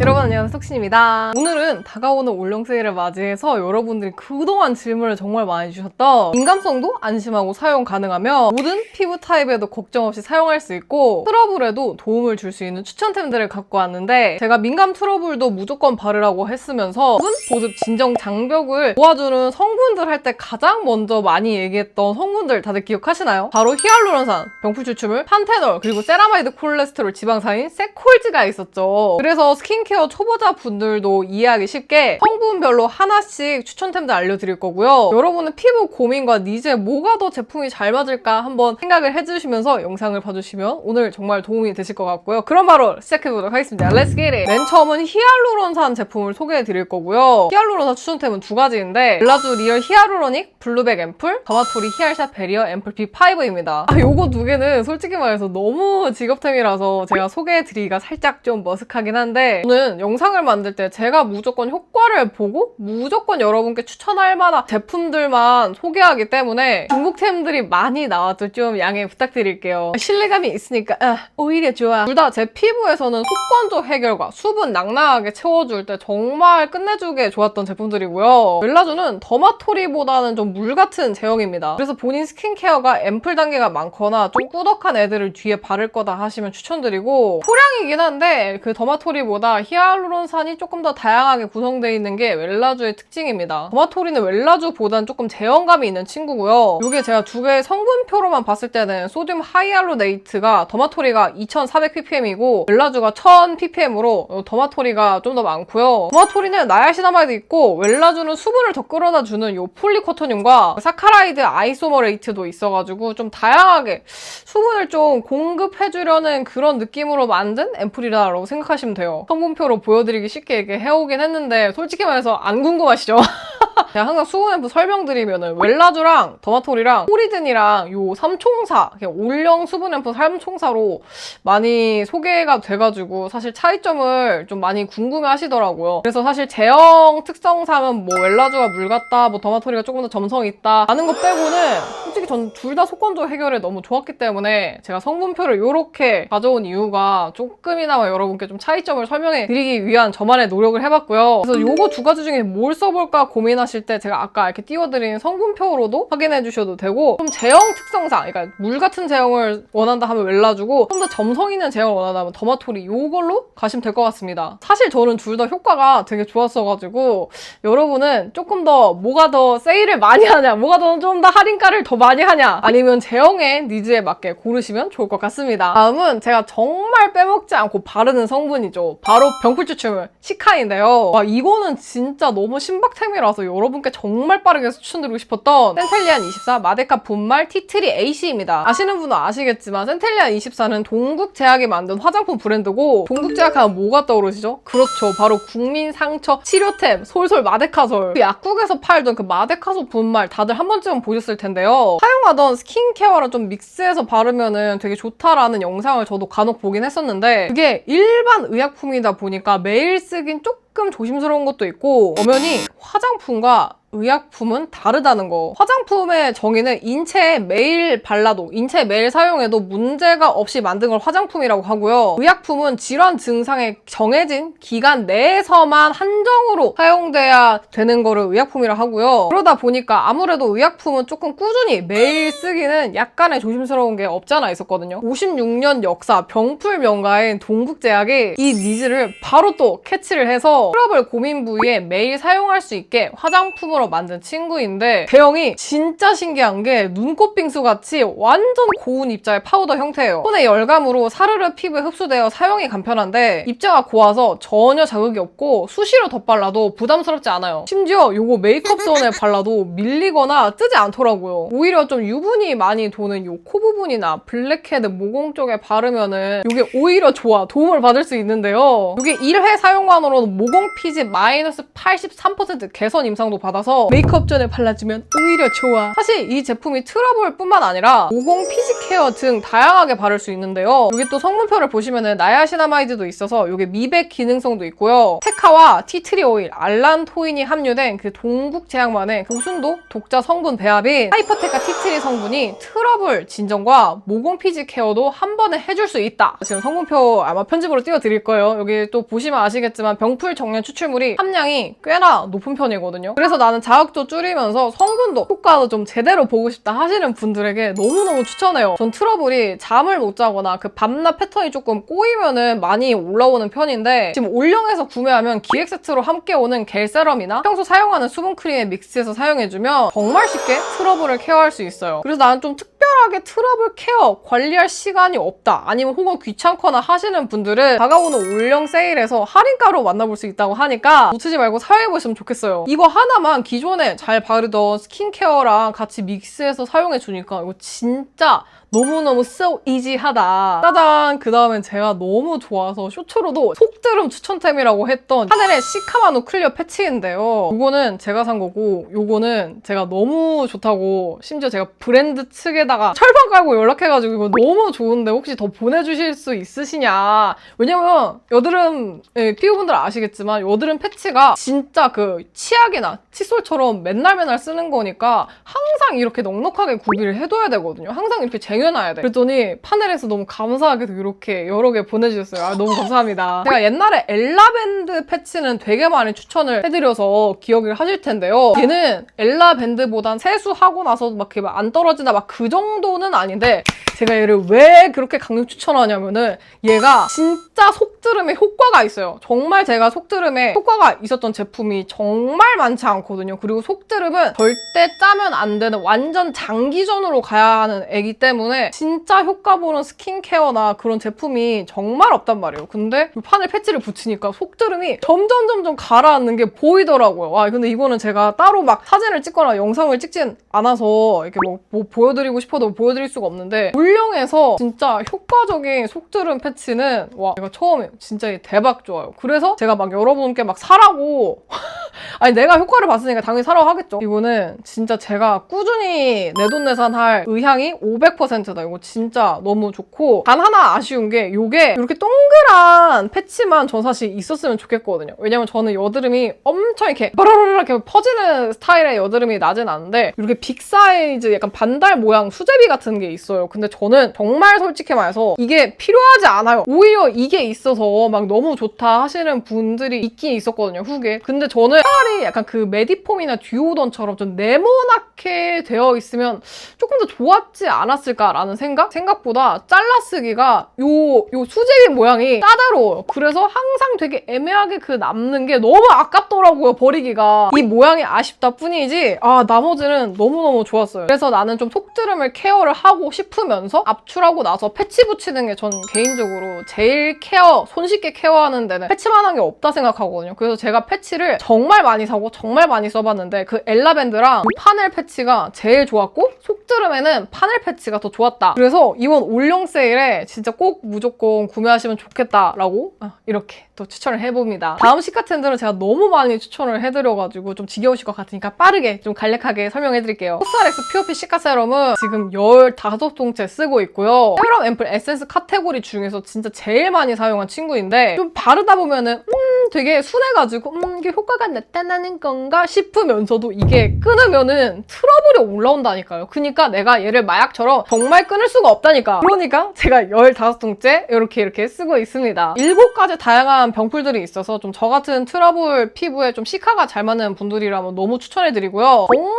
여러분 안녕하세요 속신입니다 오늘은 다가오는 올영 세일을 맞이해서 여러분들이 그동안 질문을 정말 많이 주셨던 민감성도 안심하고 사용 가능하며 모든 피부 타입에도 걱정 없이 사용할 수 있고 트러블에도 도움을 줄 수 있는 추천템들을 갖고 왔는데 제가 민감 트러블도 무조건 바르라고 했으면서 수분, 보습, 진정 장벽을 도와주는 성분들 할 때 가장 먼저 많이 얘기했던 성분들 다들 기억하시나요? 바로 히알루론산, 병풀 추출물, 판테놀, 그리고 세라마이드 콜레스테롤 지방산인 세콜즈가 있었죠. 그래서 스킨 케어 초보자 분들도 이해하기 쉽게 성분별로 하나씩 추천템들 알려드릴 거고요. 여러분의 피부 고민과 니즈에 뭐가 더 제품이 잘 맞을까 한번 생각을 해주시면서 영상을 봐주시면 오늘 정말 도움이 되실 것 같고요. 그럼 바로 시작해보도록 하겠습니다. Let's get it! 맨 처음은 히알루론산 제품을 소개해드릴 거고요. 히알루론산 추천템은 두 가지인데 벨라주 리얼 히알루로닉 블루백 앰플, 더마토리 히알샷 베리어 앰플 B5입니다. 아, 요거 두 개는 솔직히 말해서 너무 직업템이라서 제가 소개해드리기가 살짝 좀 머쓱하긴 한데 저는 영상을 만들 때 제가 무조건 효과를 보고 무조건 여러분께 추천할 만한 제품들만 소개하기 때문에 중국템들이 많이 나와도 좀 양해 부탁드릴게요. 신뢰감이 있으니까 아, 오히려 좋아. 둘 다 제 피부에서는 속건조 해결과 수분 낭낭하게 채워줄 때 정말 끝내주게 좋았던 제품들이고요. 멜라주는 더마토리보다는 좀 물 같은 제형입니다. 그래서 본인 스킨케어가 앰플 단계가 많거나 좀 꾸덕한 애들을 뒤에 바를 거다 하시면 추천드리고 소량이긴 한데 그 더마토리보다 히알루론산이 조금 더 다양하게 구성되어 있는 게 웰라주의 특징입니다. 더마토리는 웰라주보단 조금 제형감이 있는 친구고요. 이게 제가 두 개의 성분표로만 봤을 때는 소듐 하이알로네이트가 더마토리가 2400ppm이고 웰라주가 1000ppm으로 더마토리가 좀 더 많고요. 더마토리는 나야시나마이드 있고 웰라주는 수분을 더 끌어다 주는 요 폴리코토늄과 사카라이드 아이소머레이트도 있어가지고 좀 다양하게 수분을 좀 공급해주려는 그런 느낌으로 만든 앰플이라고 생각하시면 돼요. 성분 표로 보여드리기 쉽게 이렇게 해오긴 했는데 솔직히 말해서 안 궁금하시죠? 제가 항상 수분 앰플 설명드리면은 웰라주랑 더마토리랑 포리든이랑 요 삼총사 올영 수분 앰플 삼총사로 많이 소개가 돼가지고 사실 차이점을 좀 많이 궁금해하시더라고요. 그래서 사실 제형 특성상은 뭐 웰라주가 물 같다, 뭐 더마토리가 조금 더 점성 있다 하는 것 빼고는 솔직히 전 둘 다 속건조 해결에 너무 좋았기 때문에 제가 성분표를 이렇게 가져온 이유가 조금이나마 여러분께 좀 차이점을 설명해 드리기 위한 저만의 노력을 해봤고요. 그래서 요거 두 가지 중에 뭘 써볼까 고민하실 때 제가 아까 이렇게 띄워드린 성분표로도 확인해 주셔도 되고 좀 제형 특성상 그러니까 물 같은 제형을 원한다 하면 웰라주고 좀 더 점성 있는 제형을 원한다 하면 더마토리 요걸로 가시면 될 것 같습니다. 사실 저는 둘 다 효과가 되게 좋았어가지고 여러분은 조금 더 뭐가 더 세일을 많이 하냐 뭐가 더 좀 더 할인가를 더 많이 하냐 아니면 제형의 니즈에 맞게 고르시면 좋을 것 같습니다. 다음은 제가 정말 빼먹지 않고 바르는 성분이죠. 바로 병풀 추출물 시카인데요. 와 이거는 진짜 너무 신박템이라서 여러분께 정말 빠르게 추천드리고 싶었던 센텔리안 24 마데카 분말 티트리 AC입니다. 아시는 분은 아시겠지만 센텔리안 24는 동국 제약이 만든 화장품 브랜드고 동국 제약하면 뭐가 떠오르시죠? 그렇죠. 바로 국민 상처 치료템 솔솔 마데카솔. 그 약국에서 팔던 그 마데카솔 분말 다들 한 번쯤은 보셨을 텐데요. 사용하던 스킨케어랑 좀 믹스해서 바르면은 되게 좋다라는 영상을 저도 간혹 보긴 했었는데 그게 일반 의약품이다 보니까 매일 쓰긴 조금 조심스러운 것도 있고 엄연히 화장품과 의약품은 다르다는 거. 화장품의 정의는 인체에 매일 발라도, 인체에 매일 사용해도 문제가 없이 만든 걸 화장품이라고 하고요. 의약품은 질환 증상에 정해진 기간 내에서만 한정으로 사용돼야 되는 거를 의약품이라 하고요. 그러다 보니까 아무래도 의약품은 조금 꾸준히 매일 쓰기는 약간의 조심스러운 게 없잖아 있었거든요. 56년 역사 병풀 명가인 동국제약이 이 니즈를 바로 또 캐치를 해서 트러블 고민 부위에 매일 사용할 수 있게 화장품 으로 만든 친구인데 대형이 진짜 신기한 게 눈꽃 빙수 같이 완전 고운 입자의 파우더 형태예요. 손의 열감으로 사르르 피부에 흡수되어 사용이 간편한데 입자가 고와서 전혀 자극이 없고 수시로 덧발라도 부담스럽지 않아요. 심지어 요거 메이크업 존에 발라도 밀리거나 뜨지 않더라고요. 오히려 좀 유분이 많이 도는 요 코 부분이나 블랙헤드 모공 쪽에 바르면은 이게 오히려 좋아 도움을 받을 수 있는데요. 이게 1회 사용만으로도 모공 피지 마이너스 83% 개선 임상도 받아서 좋아서 메이크업 전에 발라주면 오히려 좋아. 사실 이 제품이 트러블 뿐만 아니라 모공 피지 케어 등 다양하게 바를 수 있는데요. 여기 또 성분표를 보시면은 나야시나마이드도 있어서 이게 미백 기능성도 있고요. 테카와 티트리 오일, 알란토인이 함유된 그 동국 제약만의 고순도 독자 성분 배합인 하이퍼테카 티트리 성분이 트러블 진정과 모공 피지 케어도 한 번에 해줄 수 있다. 지금 성분표 아마 편집으로 띄워드릴 거예요. 여기 또 보시면 아시겠지만 병풀 정년 추출물이 함량이 꽤나 높은 편이거든요. 그래서 나는 자극도 줄이면서 성분도 효과도 좀 제대로 보고 싶다 하시는 분들에게 너무너무 추천해요. 전 트러블이 잠을 못 자거나 그 밤낮 패턴이 조금 꼬이면은 많이 올라오는 편인데 지금 올영에서 구매하면 기획 세트로 함께 오는 겔 세럼이나 평소 사용하는 수분 크림에 믹스해서 사용해주면 정말 쉽게 트러블을 케어할 수 있어요. 그래서 나는 좀 특별 하게 트러블 케어 관리할 시간이 없다 아니면 혹은 귀찮거나 하시는 분들은 다가오는 올영 세일에서 할인가로 만나볼 수 있다고 하니까 놓치지 말고 사용해보시면 좋겠어요. 이거 하나만 기존에 잘 바르던 스킨케어랑 같이 믹스해서 사용해주니까 이거 진짜 너무너무 so easy하다. 짜잔! 그 다음엔 제가 너무 좋아서 쇼츠로도 속드름 추천템이라고 했던 하늘의 시카마노 클리어 패치인데요. 이거는 제가 산 거고 요거는 제가 너무 좋다고 심지어 제가 브랜드 측에다가 철판 깔고 연락해가지고 이거 너무 좋은데 혹시 더 보내주실 수 있으시냐. 왜냐면 여드름 예, 피부분들 아시겠지만 여드름 패치가 진짜 그 치약이나 칫솔처럼 맨날 맨날 쓰는 거니까 항상 이렇게 넉넉하게 구비를 해둬야 되거든요. 항상 이렇게 쟁 여놔야 돼. 그랬더니 파넬에서 너무 감사하게도 이렇게 여러 개 보내주셨어요. 아, 너무 감사합니다. 제가 옛날에 엘라밴드 패치는 되게 많이 추천을 해드려서 기억을 하실 텐데요. 얘는 엘라밴드보단 세수하고 나서도 막 이렇게 안 떨어지나 막 그 정도는 아닌데 제가 얘를 왜 그렇게 강력 추천하냐면은 얘가 진짜 속드름에 효과가 있어요. 정말 제가 속드름에 효과가 있었던 제품이 정말 많지 않거든요. 그리고 속드름은 절대 짜면 안 되는 완전 장기전으로 가야 하는 애기 때문에 진짜 효과 보는 스킨케어나 그런 제품이 정말 없단 말이에요. 근데 이 파넬 패치를 붙이니까 속드름이 점점 점점 가라앉는 게 보이더라고요. 와 근데 이거는 제가 따로 막 사진을 찍거나 영상을 찍진 않아서 이렇게 뭐, 뭐 보여드리고 싶어도 보여드릴 수가 없는데 물령에서 진짜 효과적인 속드름 패치는 와 제가 처음에 진짜 대박 좋아요. 그래서 제가 막 여러분께 막 사라고 아니 내가 효과를 봤으니까 당연히 사라고 하겠죠. 이거는 진짜 제가 꾸준히 내돈내산할 의향이 500%다. 이거 진짜 너무 좋고 단 하나 아쉬운 게 이게 이렇게 동그란 패치만 전 사실 있었으면 좋겠거든요. 왜냐면 저는 여드름이 엄청 이렇게 바라라라 이렇게 퍼지는 스타일의 여드름이 나진 않은데 이렇게 빅 사이즈 약간 반달 모양 수제비 같은 게 있어요. 근데 저는 정말 솔직히 말해서 이게 필요하지 않아요. 오히려 이게 있어서 막 너무 좋다 하시는 분들이 있긴 있었거든요. 후기에. 근데 저는 차라리 약간 그 메디폼이나 듀오던처럼 좀 네모나게 되어 있으면 조금 더 좋았지 않았을까라는 생각? 생각보다 잘라쓰기가 요, 요 수제비 모양이 까다로워요. 그래서 항상 되게 애매하게 그 남는 게 너무 아깝더라고요, 버리기가. 이 모양이 아쉽다 뿐이지, 아, 나머지는 너무너무 좋았어요. 그래서 나는 좀 속드름을 케어를 하고 싶으면서 압출하고 나서 패치 붙이는 게 전 개인적으로 제일 케어, 손쉽게 케어하는 데는 패치만 한 게 없다 생각하거든요. 그래서 제가 패치를 정말 많이 사고 정말 많이 써봤는데 그 엘라밴드랑 이 파넬 패치가 제일 좋았고 속드름에는 파넬 패치가 더 좋았다. 그래서 이번 올영 세일에 진짜 꼭 무조건 구매하시면 좋겠다라고 아, 이렇게 또 추천을 해봅니다. 다음 시카텐들은 제가 너무 많이 추천을 해드려가지고 좀 지겨우실 것 같으니까 빠르게 좀 간략하게 설명해드릴게요. 코스알엑스 POP 시카 세럼은 지금 15통째 쓰고 있고요. 세럼 앰플 에센스 카테고리 중에서 진짜 제일 많이 사용한 친구인데 좀 바르다 보면은 음 되게 순해가지고 음 이게 효과가 나타나는 건가 싶으면서도 이게 끊으면은 트러블이 올라온다니까요. 그러니까 내가 얘를 마약처럼 정말 끊을 수가 없다니까. 그러니까 제가 15통째 이렇게 이렇게 쓰고 있습니다. 일곱 가지 다양한 병풀들이 있어서 좀 저 같은 트러블 피부에 좀 시카가 잘 맞는 분들이라면 너무 추천해드리고요. 정말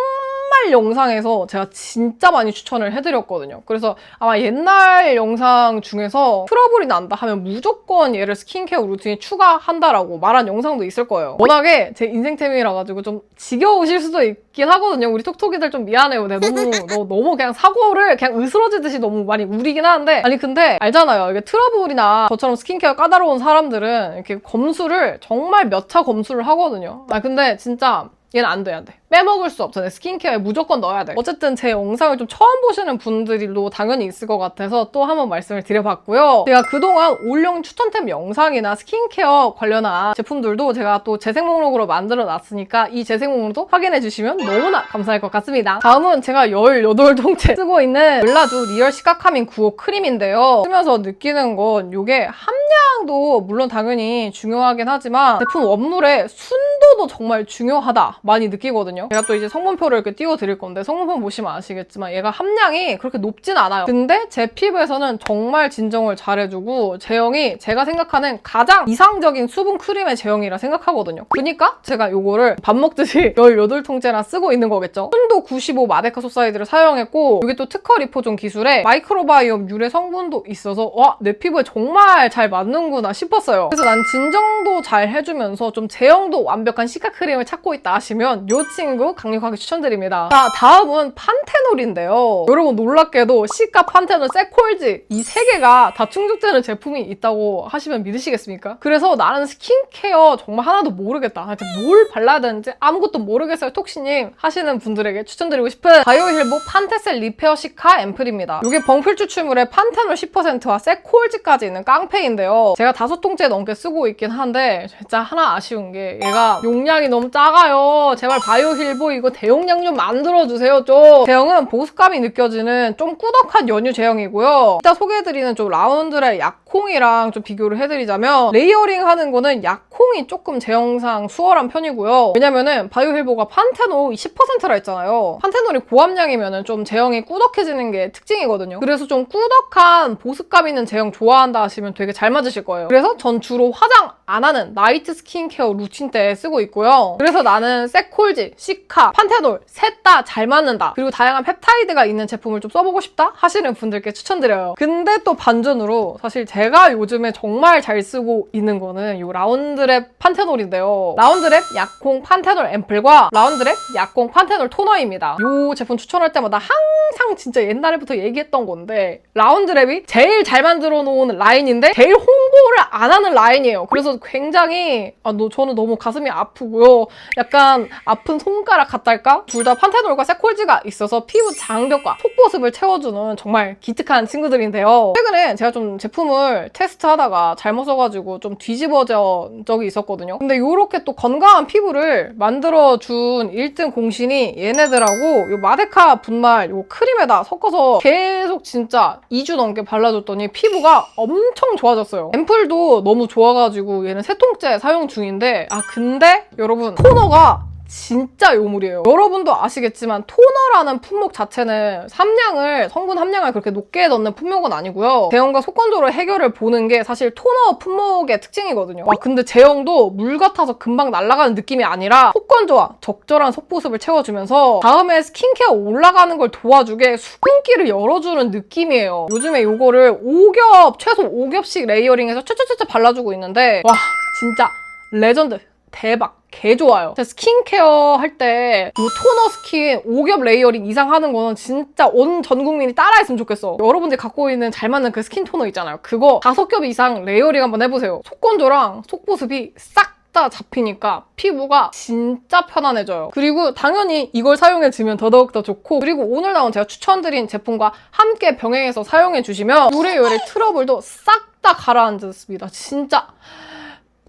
영상에서 제가 진짜 많이 추천을 해드렸거든요. 그래서 아마 옛날 영상 중에서 트러블이 난다 하면 무조건 얘를 스킨케어 루틴에 추가한다라고 말한 영상도 있을 거예요. 워낙에 제 인생템이라 가지고 좀 지겨우실 수도 있긴 하거든요. 우리 톡톡이들 좀 미안해요. 내가 너무 너, 너무 그냥 사고를 그냥 으스러지듯이 너무 많이 우리긴 하는데 아니 근데 알잖아요. 이게 트러블이나 저처럼 스킨케어 까다로운 사람들은 이렇게 검수를 정말 몇 차 검수를 하거든요. 아 근데 진짜 얘는 안 돼, 안 돼. 빼먹을 수 없어. 내 스킨케어에 무조건 넣어야 돼. 어쨌든 제 영상을 좀 처음 보시는 분들도 당연히 있을 것 같아서 또 한번 말씀을 드려봤고요. 제가 그동안 올영 추천템 영상이나 스킨케어 관련한 제품들도 제가 또 재생 목록으로 만들어 놨으니까 이 재생 목록도 확인해 주시면 너무나 감사할 것 같습니다. 다음은 제가 18통째 쓰고 있는 멜라주 리얼 시카카민 95 크림인데요. 쓰면서 느끼는 건 이게 함량도 물론 당연히 중요하긴 하지만 제품 원물의 순 도도 정말 중요하다 많이 느끼거든요. 제가 또 이제 성분표를 이렇게 띄워드릴 건데 성분표 보시면 아시겠지만 얘가 함량이 그렇게 높진 않아요. 근데 제 피부에서는 정말 진정을 잘해주고 제형이 제가 생각하는 가장 이상적인 수분 크림의 제형이라 생각하거든요. 그러니까 제가 이거를 밥 먹듯이 18통째나 쓰고 있는 거겠죠. 순도 95 마데카 소사이드를 사용했고 이게 또 특허 리포존 기술에 마이크로바이옴 유래 성분도 있어서 와 내 피부에 정말 잘 맞는구나 싶었어요. 그래서 난 진정도 잘 해주면서 좀 제형도 완벽한 시카 크림을 찾고 있다 하시면 이 친구 강력하게 추천드립니다. 자 다음은 판테놀인데요. 여러분 놀랍게도 시카, 판테놀, 세콜지 이 세 개가 다 충족되는 제품이 있다고 하시면 믿으시겠습니까? 그래서 나는 스킨케어 정말 하나도 모르겠다. 뭘 발라야 되는지 아무것도 모르겠어요. 톡시님 하시는 분들에게 추천드리고 싶은 바이오힐보 판테셀 리페어 시카 앰플입니다. 이게 벙필 추출물에 판테놀 10%와 세콜지까지 있는 깡패인데요. 제가 다섯 통째 넘게 쓰고 있긴 한데 진짜 하나 아쉬운 게 얘가 용 량이 너무 작아요. 제발 바이오 힐보 이거 대용량 좀 만들어주세요 좀. 제형은 보습감이 느껴지는 좀 꾸덕한 연유 제형이고요. 이따 소개해드리는 좀 라운드의 약콩이랑 좀 비교를 해드리자면 레이어링 하는 거는 약콩이 조금 제형상 수월한 편이고요. 왜냐면은 바이오 힐보가 판테놀 10%라 했잖아요. 판테놀이 고함량이면은 좀 제형이 꾸덕해지는 게 특징이거든요. 그래서 좀 꾸덕한 보습감 있는 제형 좋아한다 하시면 되게 잘 맞으실 거예요. 그래서 전 주로 화장 안 하는 나이트 스킨케어 루틴 때 쓰고 있고요. 그래서 나는 세콜지, 시카, 판테놀 셋 다 잘 맞는다. 그리고 다양한 펩타이드가 있는 제품을 좀 써보고 싶다 하시는 분들께 추천드려요. 근데 또 반전으로 사실 제가 요즘에 정말 잘 쓰고 있는 거는 이 라운드랩 판테놀인데요. 라운드랩 약콩 판테놀 앰플과 라운드랩 약콩 판테놀 토너입니다. 이 제품 추천할 때마다 항상 진짜 옛날부터 얘기했던 건데 라운드랩이 제일 잘 만들어 놓은 라인인데 제일 홍보를 안 하는 라인이에요. 그래서 굉장히 아, 너, 저는 너무 가슴이 아프고요. 약간 아픈 손가락 같달까? 둘 다 판테놀과 세콜지가 있어서 피부 장벽과 속보습을 채워주는 정말 기특한 친구들인데요. 최근에 제가 좀 제품을 테스트하다가 잘못 써가지고 좀 뒤집어져 적이 있었거든요. 근데 이렇게 또 건강한 피부를 만들어준 1등 공신이 얘네들하고 이 마데카 분말 이 크림에다 섞어서 계속 진짜 2주 넘게 발라줬더니 피부가 엄청 좋아졌어요. 앰플도 너무 좋아가지고 얘는 세 통째 사용 중인데 아 근데 여러분 토너가 진짜 요물이에요. 여러분도 아시겠지만 토너라는 품목 자체는 함량을 성분 함량을 그렇게 높게 넣는 품목은 아니고요. 제형과 속건조로 해결을 보는 게 사실 토너 품목의 특징이거든요. 와 근데 제형도 물 같아서 금방 날아가는 느낌이 아니라 속건조와 적절한 속보습을 채워주면서 다음에 스킨케어 올라가는 걸 도와주게 수분기를 열어주는 느낌이에요. 요즘에 이거를 5겹 최소 5겹씩 레이어링해서 촤촤촤 발라주고 있는데 와 진짜 레전드 대박 개 좋아요. 스킨케어 할 때 이 토너 스킨 5겹 레이어링 이상 하는 거는 진짜 온 전 국민이 따라했으면 좋겠어. 여러분들이 갖고 있는 잘 맞는 그 스킨 토너 있잖아요. 그거 5겹 이상 레이어링 한번 해보세요. 속건조랑 속보습이 싹다 잡히니까 피부가 진짜 편안해져요. 그리고 당연히 이걸 사용해주면 더더욱 더 좋고 그리고 오늘 나온 제가 추천드린 제품과 함께 병행해서 사용해주시면 요래요래 트러블도 싹 다 가라앉습니다. 진짜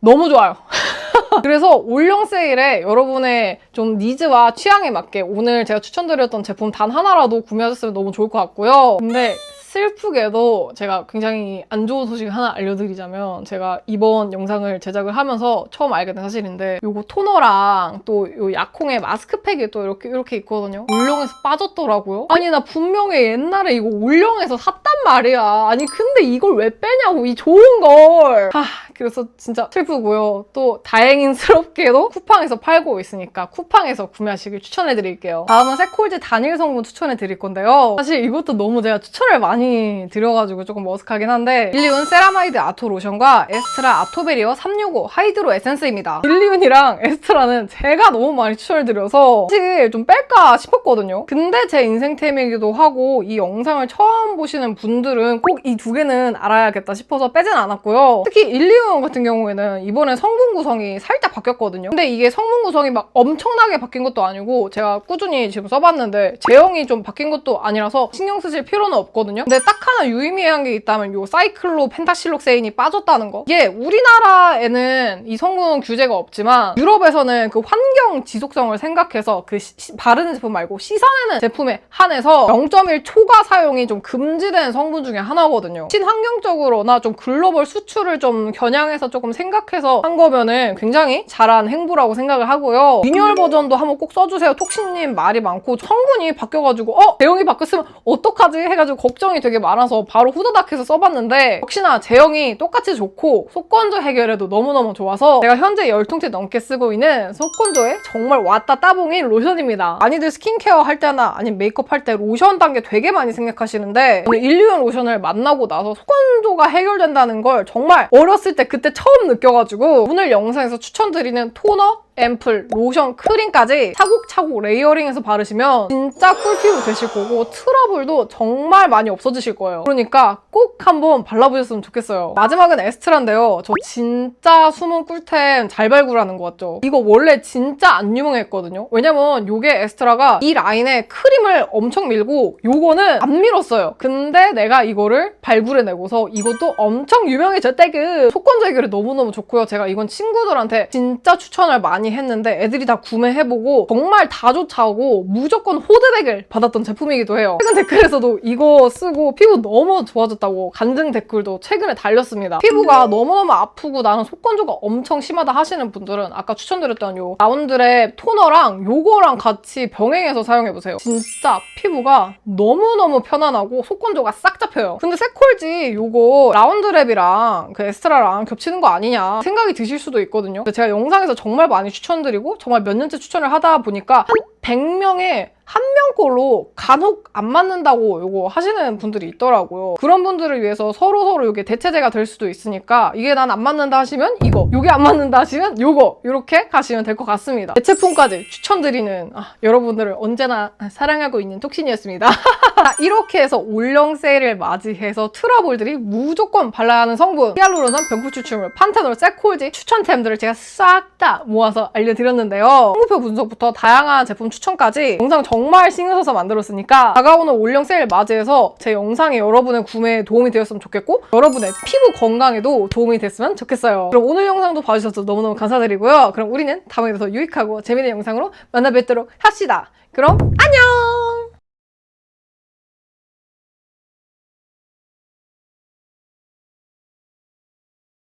너무 좋아요. 그래서 올영 세일에 여러분의 좀 니즈와 취향에 맞게 오늘 제가 추천드렸던 제품 단 하나라도 구매하셨으면 너무 좋을 것 같고요. 근데 슬프게도 제가 굉장히 안 좋은 소식 하나 알려드리자면 제가 이번 영상을 제작을 하면서 처음 알게 된 사실인데 요거 토너랑 또 요 약콩의 마스크팩이 또 이렇게 이렇게 있거든요. 올영에서 빠졌더라고요. 아니 나 분명히 옛날에 이거 올영에서 샀단 말이야. 아니 근데 이걸 왜 빼냐고 이 좋은 걸. 하, 그래서 진짜 슬프고요. 또 다행스럽게도 쿠팡에서 팔고 있으니까 쿠팡에서 구매하시길 추천해드릴게요. 다음은 세콜즈 단일 성분 추천해드릴 건데요. 사실 이것도 너무 제가 추천을 많이 많이 들여가지고 조금 머쓱하긴 한데 일리온 세라마이드 아토 로션과 에스트라 아토베리어 365 하이드로 에센스입니다. 일리온이랑 에스트라는 제가 너무 많이 추천을 드려서 사실 좀 뺄까 싶었거든요. 근데 제 인생템이기도 하고 이 영상을 처음 보시는 분들은 꼭 이 두 개는 알아야겠다 싶어서 빼진 않았고요. 특히 일리온 같은 경우에는 이번에 성분 구성이 살짝 바뀌었거든요. 근데 이게 성분 구성이 막 엄청나게 바뀐 것도 아니고 제가 꾸준히 지금 써봤는데 제형이 좀 바뀐 것도 아니라서 신경 쓰실 필요는 없거든요. 근데 딱 하나 유의미한 게 있다면 요 사이클로 펜타실록세인이 빠졌다는 거. 이게 우리나라에는 이 성분 규제가 없지만 유럽에서는 그 환경 지속성을 생각해서 그 시- 시- 바르는 제품 말고 씻어내는 제품에 한해서 0.1 초과 사용이 좀 금지된 성분 중에 하나거든요. 친환경적으로나 좀 글로벌 수출을 좀 겨냥해서 조금 생각해서 한 거면은 굉장히 잘한 행보라고 생각을 하고요. 리뉴얼 버전도 한번 꼭 써주세요. 톡신님 말이 많고 성분이 바뀌어가지고 어? 제형이 바뀌었으면 어떡하지? 해가지고 걱정이 되게 많아서 바로 후다닥 해서 써봤는데 역시나 제형이 똑같이 좋고 속건조 해결에도 너무너무 좋아서 제가 현재 열통째 넘게 쓰고 있는 속건조의 정말 왔다 따봉인 로션입니다. 많이들 스킨케어 할 때나 아니면 메이크업 할 때 로션 단계 되게 많이 생각하시는데 저는 일리온 로션을 만나고 나서 속건조가 해결된다는 걸 정말 어렸을 때 그때 처음 느껴가지고 오늘 영상에서 추천드리는 토너 앰플, 로션, 크림까지 차곡차곡 레이어링해서 바르시면 진짜 꿀피부 되실 거고 트러블도 정말 많이 없어지실 거예요. 그러니까 꼭 한번 발라보셨으면 좋겠어요. 마지막은 에스트라인데요. 저 진짜 숨은 꿀템 잘 발굴하는 거 같죠? 이거 원래 진짜 안 유명했거든요. 왜냐면 요게 에스트라가 이 라인에 크림을 엄청 밀고 요거는 안 밀었어요. 근데 내가 이거를 발굴해내고서 이것도 엄청 유명해졌대그 속건조 해결이 너무너무 좋고요. 제가 이건 친구들한테 진짜 추천을 많이 했는데 애들이 다 구매해보고 정말 다 좋다고 무조건 호드백을 받았던 제품이기도 해요. 최근 댓글에서도 이거 쓰고 피부 너무 좋아졌다고 간증 댓글도 최근에 달렸습니다. 피부가 너무너무 아프고 나는 속건조가 엄청 심하다 하시는 분들은 아까 추천드렸던 요 라운드랩 토너랑 요거랑 같이 병행해서 사용해보세요. 진짜 피부가 너무너무 편안하고 속건조가 싹 잡혀요. 근데 세콜지 요거 라운드랩이랑 그 에스트라랑 겹치는 거 아니냐 생각이 드실 수도 있거든요. 제가 영상에서 정말 많이 추천드리고 정말 몇 년째 추천을 하다 보니까 한 100명에 한 명꼴로 간혹 안 맞는다고 요거 하시는 분들이 있더라고요. 그런 분들을 위해서 서로 서로 이게 대체제가 될 수도 있으니까 이게 난 안 맞는다 하시면 이거, 요게 안 맞는다 하시면 요거 이렇게 가시면 될 것 같습니다. 대체품까지 추천드리는 아, 여러분들을 언제나 사랑하고 있는 톡신이었습니다. 자, 이렇게 해서 올영 세일을 맞이해서 트러블들이 무조건 발라야 하는 성분 히알루론산 병풀 추출물 판테놀 세콜지 추천템들을 제가 싹 다 모아서 알려드렸는데요. 홍보표 분석부터 다양한 제품 추천까지 영상 정말 신경 써서 만들었으니까 다가오는 올영 세일 맞이해서 제 영상이 여러분의 구매에 도움이 되었으면 좋겠고 여러분의 피부 건강에도 도움이 됐으면 좋겠어요. 그럼 오늘 영상도 봐주셔서 너무너무 감사드리고요. 그럼 우리는 다음에 더 유익하고 재미있는 영상으로 만나 뵙도록 합시다. 그럼 안녕!